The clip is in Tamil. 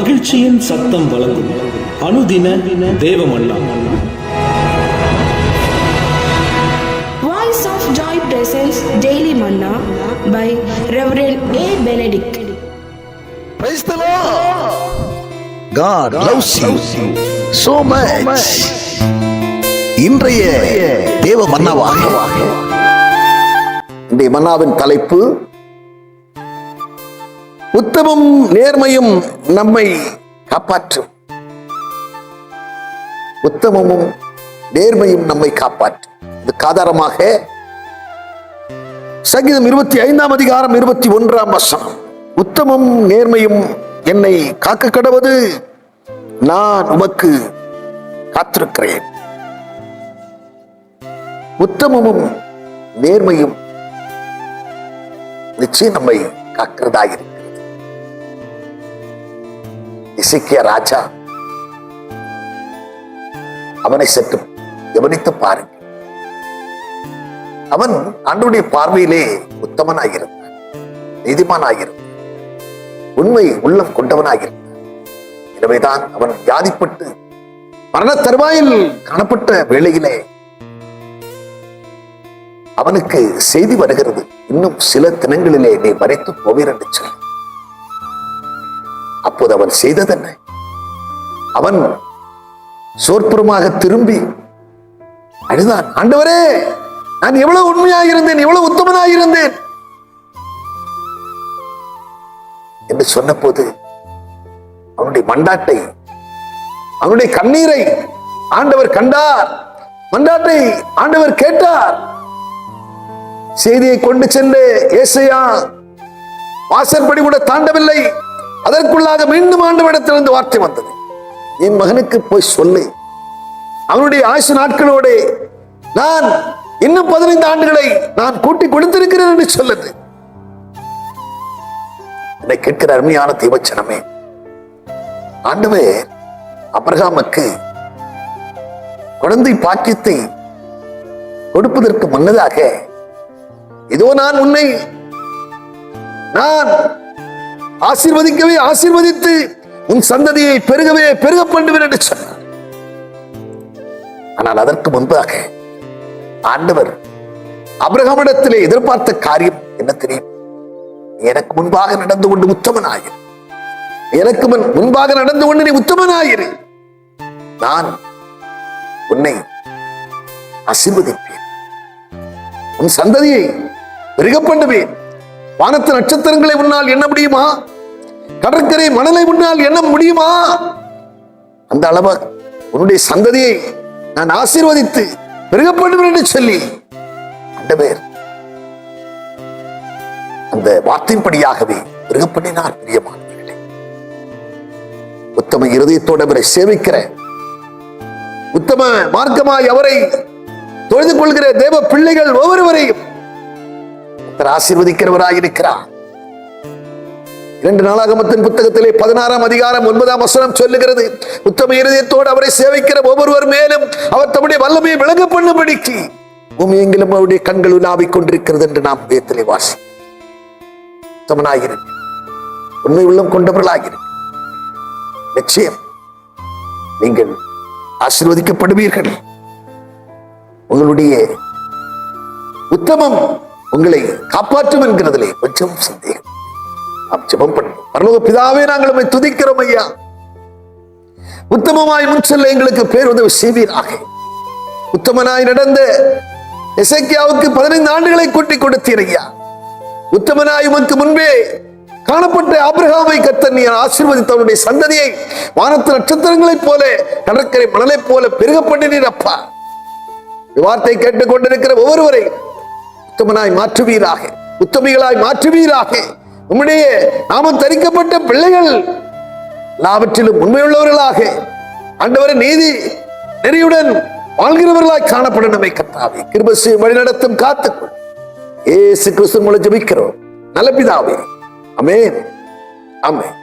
மகிழ்ச்சியின் சத்தம் வழங்கும் அனுதின தேவமல்லா Voice of Joy presents Daily Manna by Reverend A. Benedict. Praise the Lord. God loves you so much. இன்றைய தேவ மன்னாவாக இன்றைய மன்னாவின் தலைப்பு உத்தமும் நேர்மையும் நம்மை காப்பாற்றும். உத்தமமும் நேர்மையும் நம்மை காப்பாற்றும். இதுக்கு ஆதாரமாக சங்கீதம் இருபத்தி ஐந்தாம் அதிகாரம் இருபத்தி ஒன்றாம் வசனம். உத்தமம் நேர்மையும் என்னை காக்க கடவது நான் உமக்கு காத்திருக்கிறேன். உத்தமமும் நேர்மையும் நிச்சயம் நம்மை காக்கிறதா இசைக்கிய ராஜா அவனை சற்று கவனித்து பாருங்க அவன் ஆண்டுடைய பார்வையிலே உத்தமனாயிருந்தான் நீதிமானாயிருந்தான் உண்மை உள்ளம் கொண்டவனாயிருந்தான். எனவேதான் அவன் வியாதிப்பட்டு மரண தருவாயில் காணப்பட்ட வேளையிலே அவனுக்கு செய்தி வருகிறது. இன்னும் சில தினங்களிலே நீ மறைத்து போவீர் என்று சொல்லி. அப்போது அவன் செய்ததென்ன அவன் சோர்ப்புறமாக திரும்பி அழுதான் ஆண்டவரே நான் எவ்வளவு உண்மையாக இருந்தேன் எவ்வளவு உத்தமனாக இருந்தேன்? என்று சொன்னபோது அவனுடைய மண்டாட்டை அவனுடைய கண்ணீரை ஆண்டவர் கண்டார். மண்டாட்டை ஆண்டவர் கேட்டார். செய்தியை கொண்டு சென்று ஏசையா வாசற்படி கூட தாண்டவில்லை. அதற்குள்ளாக மீண்டும் ஆண்டவனிடத்திலிருந்து வார்த்தை வந்தது. என் மகனுக்கு போய் சொல்லு. அவனுடைய ஆயுசு நாட்களோடு நான் இன்னும் பதினைந்து ஆண்டுகளை நான் கூட்டி கொடுத்திருக்கிறேன் என்று சொல்லுது. என்னை கேட்கிற அருமையான தீவச்சனமே ஆண்டவே அப்ரஹாமுக்கு குழந்தை பாக்கியத்தை கொடுப்பதற்கு முன்னதாக இதோ நான் உன்னை நான் ஆசீர்வதிக்கவே ஆசீர்வதித்து உன் சந்ததியை பெருகவே பெருக பண்ணுவேன் என்று சொன்னார். ஆனால் அதற்கு முன்பாக ஆண்டவர் அபிரகமிடத்திலே எதிர்பார்த்த காரியம் என்ன தெரியும்? எனக்கு முன்பாக நடந்து கொண்டு உத்தமனாயிரு. எனக்கு முன் முன்பாக நடந்து கொண்டு நீ உத்தமனாயிரு. நான் உன்னை ஆசீர்வதிப்பேன். உன் சந்ததியை பெருக பண்ணுவேன். வானத்து நட்சத்திரங்களை உன்னால் என்ன முடியுமா? கடற்கரை மணலை உன்னால் எண்ண முடியுமா? அந்த அளவா உன்னுடைய சந்ததியை நான் ஆசீர்வதித்து பெருகப்படும் என்று சொல்லி ஆண்டவர் அந்த வார்த்தையின்படியாகவே பெருகப்படினார் பிரியமானவர்களே உத்தம இருதயத்தோடு அவரை சேவிக்கிற உத்தம மார்க்கமாய் அவரை தொழுது கொள்கிற தேவ பிள்ளைகள் ஒவ்வொருவரையும் ஆசீர்வதிக்கிறவராய் இருக்கிறார் இரண்டு நாளாகமத்தின் புத்தகத்திலே பதினாறாம் அதிகாரம் ஒன்பதாம் வசனம் சொல்லுகிறது. உத்தம இருதயத்தோடு அவரை சேவிக்கிற ஒவ்வொருவர் மேலும் அவர் தம்முடைய வல்லமையை விளங்க பண்ணும்படிக்கு பூமி எங்கிலும் அவருடைய கண்கள் உலாவிக் கொண்டிருக்கிறது என்று நாம் வேத்திலே வாசி உத்தமனாயிருக்கு உண்மை உள்ளம் கொண்டவர்களாகிறேன் நிச்சயம் நீங்கள் ஆசீர்வதிக்கப்படுவீர்கள். உங்களுடைய உத்தமம் உங்களை காப்பாற்றும் என்கிறதிலே கொஞ்சம் சந்தேகம். ஜெபம் பண்ணும் பரலோக பிதாவே நாங்கள் உண்மை துதிக்கிறோம் ஐயா. உத்தமமாய் முன் செல்ல எங்களுக்கு பேர் உதவி செய்வீராக உத்தமனாய் நடந்த எசக்கியாவுக்கு பதினைந்து ஆண்டுகளை கூட்டி கொடுத்தீர் ஐயா. உத்தமனாய் உமக்கு முன்பே காணப்பட்ட ஆபிரகாமை கத்தன் நீ ஆசீர்வதித்தவனுடைய சந்ததியை வானத்து நட்சத்திரங்களைப் போல கடற்கரை மணலைப் போல பெருக பண்ணினீர் அப்பா வார்த்தை கேட்டுக் கொண்டிருக்கிற ஒவ்வொருவரை உத்தமனாய் மாற்றுவீராக. உத்தமிகளாய் மாற்றுவீராக. உம்முடைய நாமம் தரிக்கப்பட்ட பிள்ளைகள் எல்லாவற்றிலும் உண்மையுள்ளவர்களாக ஆண்டவரை நீதி நெறியுடன் வாழ்கிறவர்களாய் காணப்பட நம்மை கத்தாவே கிருபசி வழிநடத்தும் காத்துக்கொள். ஏசு கிறிஸ்து மூலம் ஜபிக்கிறோம். நல்ல பிதாவே. அமேன் அமேன்